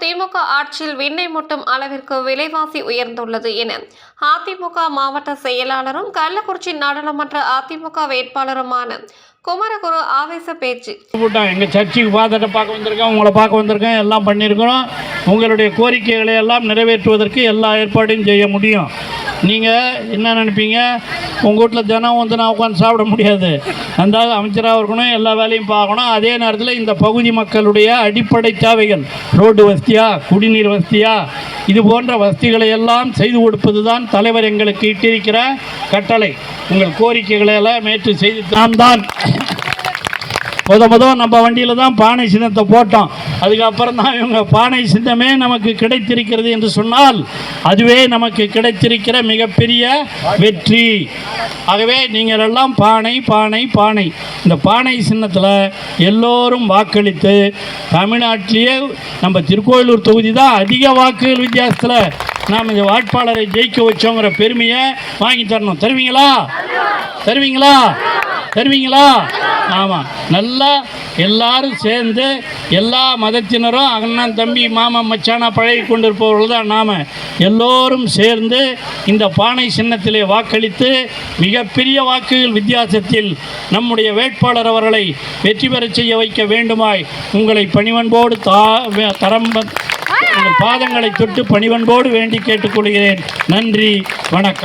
திமுக ஆட்சியில் விண்ணை முட்டும் அளவிற்கு விலைவாசி உயர்ந்துள்ளது என அதிமுக மாவட்ட செயலாளரும் கள்ளக்குறிச்சி நாடாளுமன்ற அதிமுக வேட்பாளருமான குமரகுரு ஆவேச பேச்சு. கூட்டம் எங்கள் சர்ச்சுக்கு பாதத்தை பார்க்க வந்திருக்கோம் உங்களை பார்க்க வந்திருக்கோம் எல்லாம் பண்ணியிருக்கிறோம் உங்களுடைய கோரிக்கைகளை எல்லாம் நிறைவேற்றுவதற்கு எல்லா ஏற்பாடையும் செய்ய முடியும். நீங்கள் என்ன நினைப்பீங்க? உங்கள் வீட்டில் தினம் வந்து நான் உட்காந்து சாப்பிட முடியாது. அந்த அமைச்சராக இருக்கணும் எல்லா வேலையும் பார்க்கணும். அதே நேரத்தில் இந்த பகுதி மக்களுடைய அடிப்படை தேவைகள் ரோடு வசதியா குடிநீர் வசதியா இது போன்ற வசதிகளை எல்லாம் செய்து கொடுப்பது தான் தலைவர் எங்களுக்கு இட்டிருக்கிற கட்டளை. உங்கள் கோரிக்கைகளை எல்லாம் மேற்று செய்து நாம் தான் முத முத நம்ம வண்டியில் தான் பானை சின்னத்தை போட்டோம். அதுக்கப்புறம் தான் இவங்க பானை சின்னமே நமக்கு கிடைத்திருக்கிறது என்று சொன்னால் அதுவே நமக்கு கிடைத்திருக்கிற மிகப்பெரிய வெற்றி. ஆகவே நீங்கள் எல்லாம் பானை பானை பானை. இந்த பானை சின்னத்தில் எல்லோரும் வாக்களித்து தமிழ்நாட்டிலேயே நம்ம திருக்கோயிலூர் தொகுதி தான் அதிக வாக்குகள் வித்தியாசத்தில் நாம் இந்த வாட்பாளரை ஜெயிக்க வச்சோங்கிற பெருமையை வாங்கி தரணும். தருவீங்களா? தருவீங்களா? தருவீங்களா? ஆமாம் நல்லா எல்லாரும் சேர்ந்து எல்லா மதத்தினரும் அண்ணன் தம்பி மாமன் மச்சானா பழகி கொண்டிருப்பவர்கள் தான் நாம். எல்லோரும் சேர்ந்து இந்த பானை சின்னத்திலே வாக்களித்து மிகப்பெரிய வாக்குகள் வித்தியாசத்தில் நம்முடைய வேட்பாளர் அவர்களை வெற்றி பெறச் செய்ய வைக்க வேண்டுமாய் உங்களை பணிவன்போடு தா தரம்ப பாதங்களை தொட்டு பணிவன்போடு வேண்டி கேட்டுக்கொள்கிறேன். நன்றி வணக்கம்.